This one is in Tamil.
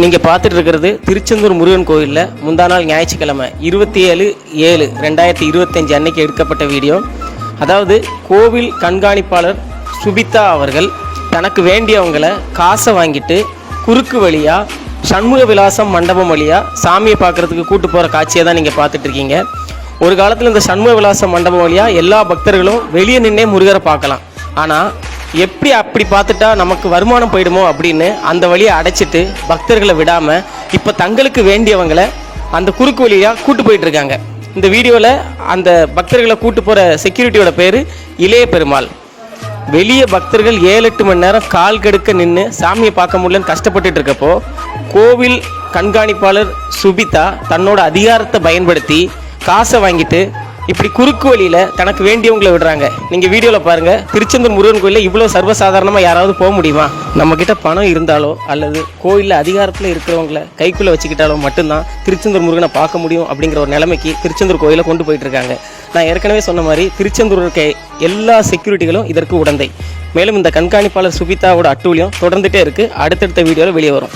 நீங்கள் பார்த்துட்டு இருக்கிறது திருச்செந்தூர் முருகன் கோயிலில் முந்தா நாள் ஞாயிற்றுக்கிழமை இருபத்தி ஏழு ஏழு ரெண்டாயிரத்தி இருபத்தஞ்சு அன்னைக்கு எடுக்கப்பட்ட வீடியோ. அதாவது கோவில் கண்காணிப்பாளர் சுபிதா அவர்கள் தனக்கு வேண்டியவங்களை காசை வாங்கிட்டு குறுக்கு வழியாக சண்முக விலாசம் மண்டபம் வழியாக சாமியை பார்க்குறதுக்கு கூட்டு போகிற காட்சியை தான் நீங்கள் பார்த்துட்ருக்கீங்க ஒரு காலத்தில் இந்த சண்முக விலாசம் மண்டபம் வழியாக எல்லா பக்தர்களும் வெளியே நின்னே முருகரை பார்க்கலாம். ஆனால் எப்படி அப்படி பார்த்துட்டா நமக்கு வருமானம் போயிடுமோ அப்படின்னு அந்த வழியை அடைச்சிட்டு பக்தர்களை விடாமல் இப்போ தங்களுக்கு வேண்டியவங்களை அந்த குறுக்கு வழியாக கூட்டு போயிட்டு இருக்காங்க. இந்த வீடியோவில் அந்த பக்தர்களை கூட்டு போகிற செக்யூரிட்டியோட பேர் இளைய பெருமாள். வெளியே பக்தர்கள் ஏழு எட்டு மணி நேரம் கால் கெடுக்க நின்று சாமியை பார்க்க முடியலன்னு கஷ்டப்பட்டுட்டு இருக்கப்போ கோவில் கண்காணிப்பாளர் சுபிதா தன்னோட அதிகாரத்தை பயன்படுத்தி காசை வாங்கிட்டு இப்படி குறுக்கு வழியில் தனக்கு வேண்டியவங்களை விடுறாங்க. நீங்கள் வீடியோவில் பாருங்கள் திருச்செந்தூர் முருகன் கோயிலில் இவ்வளோ சர்வசாதாரணமாக யாராவது போக முடியுமா? நம்மக்கிட்ட பணம் இருந்தாலோ அல்லது கோயிலில் அதிகாரத்தில் இருக்கிறவங்கள கைக்குள்ளே வச்சுக்கிட்டாலோ மட்டும்தான் திருச்செந்தூர் முருகனை பார்க்க முடியும் அப்படிங்கிற ஒரு நிலைமைக்கு திருச்செந்தூர் கோயிலை கொண்டு போயிட்டுருக்காங்க நான் ஏற்கனவே சொன்ன மாதிரி திருச்செந்தூர் இருக்க எல்லா செக்யூரிட்டிகளும் இதற்கு உடந்தை. மேலும் இந்த கண்காணிப்பாளர் சுபிதாவோட அட்டூழியம் தொடர்ந்துகிட்டே இருக்குது அடுத்தடுத்த வீடியோவில் வெளியே வரும்.